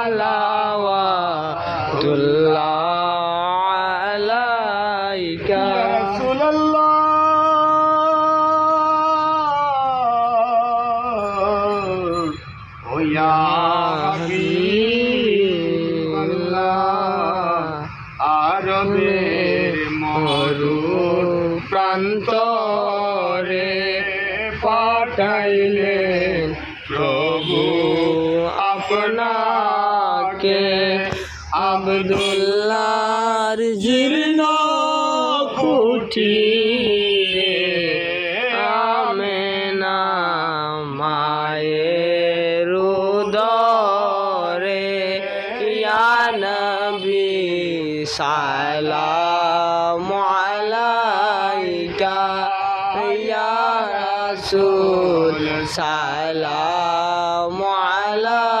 সালাওয়াতুল্লাহ আলাইকা رسول الله ويا حبيب الله আরবের মরু প্রান্তরে পাঠাইলেন প্রভু আপনাকে আবদুল্লাহর জীর্ণ কুটি আমেনা মায়ের উদরে, ইয়া নবী সালাম আলাইকা, ইয়া রাসূল সালাম আলাইকা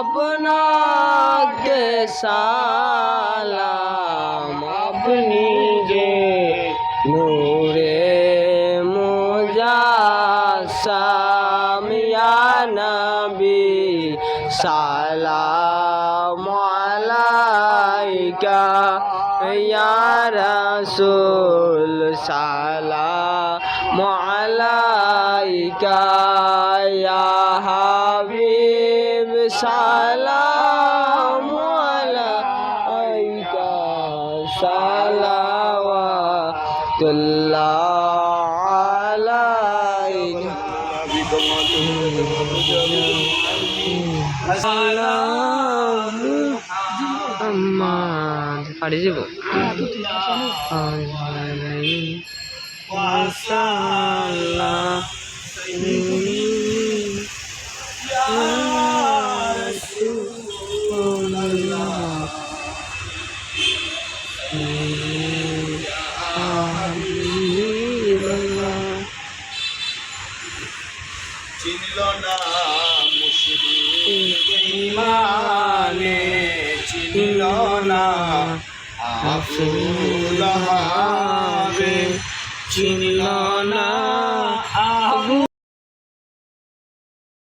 আপনাকে সালাম, আপনি যে নূরে মুজাসাম ইয়া নবী, সালাম আলাইকা, ইয়া রাসূল, সালাম আলাইকা, ইয়া সালাম আলাইকা সালাওয়াতুল্লাহ আলাইকা। সালাম। আম্মাদ পারি যাব। চিনল না ইমানে চিনল না আবুল চিনল না